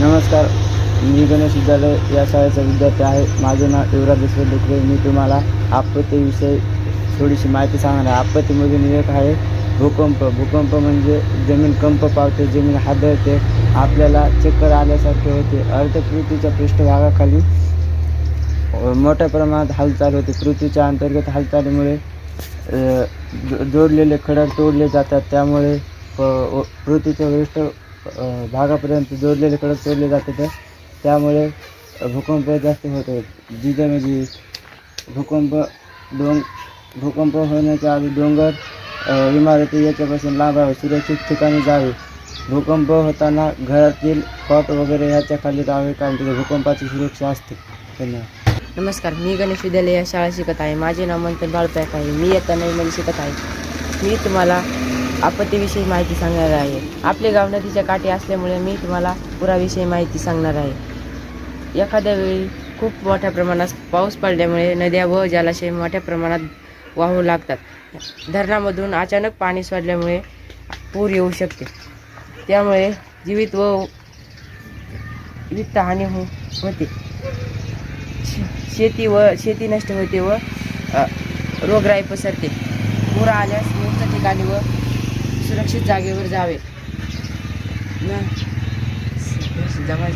नमस्कार मी गणेश विद्यालय या शाळेचा विद्यार्थी आहे. माझे नाव युवराज दशरथ डुकरे मी तुम्हाला आपत्तीविषयी थोडीशी माहिती सांगणार आहे. आपत्तीमधून एक आहे भूकंप. भूकंप म्हणजे जमीन कंप पावते जमीन हादरते आपल्याला चक्कर आल्यासारखे होते. अर्ध पृथ्वीच्या पृष्ठभागाखाली मोठ्या प्रमाणात हालचाल होते. पृथ्वीच्या अंतर्गत हालचालीमुळे जो- जोडलेले खडक तोडले जातात. त्यामुळे प- व- पृथ्वीच्या वरिष्ठ भागापर्यंत जोडलेले कडक तोडले जातात. त्यामुळे भूकंप जास्त होतो जिथे म्हणजे भूकंप डोंग भूकंप होण्याच्या आधी डोंगर इमारती याच्यापासून लांब सुरक्षित ठिकाणी जावे. भूकंप होताना घरातील कॉट वगैरे ह्याच्या खाली जावे कारण तिथे भूकंपाची सुरक्षा असते. धन्यवाद. नमस्कार मी गणेश विद्यालय या शाळा शिकत आहे. माझे नाव मंथन बाळपॅक आहे. मी इयत्ता म्हणजे शिकत आहे. मी तुम्हाला आपत्तीविषयी माहिती सांगणार आहे. आपले गाव नदीच्या काठी असल्यामुळे मी तुम्हाला पुराविषयी माहिती सांगणार आहे. एखाद्या वेळी खूप मोठ्या प्रमाणात पाऊस पडल्यामुळे नद्या व जलाशय मोठ्या प्रमाणात वाहू लागतात. धरणामधून अचानक पाणी सोडल्यामुळे पूर येऊ शकते. त्यामुळे जीवित व वित्तहानी हो होते. शे- शेती व शेती नष्ट होते व रोगराई पसरते. पूर आल्यास मुक्त ठिकाणी व सुरक्षित जागेवर जावे. ना? जमा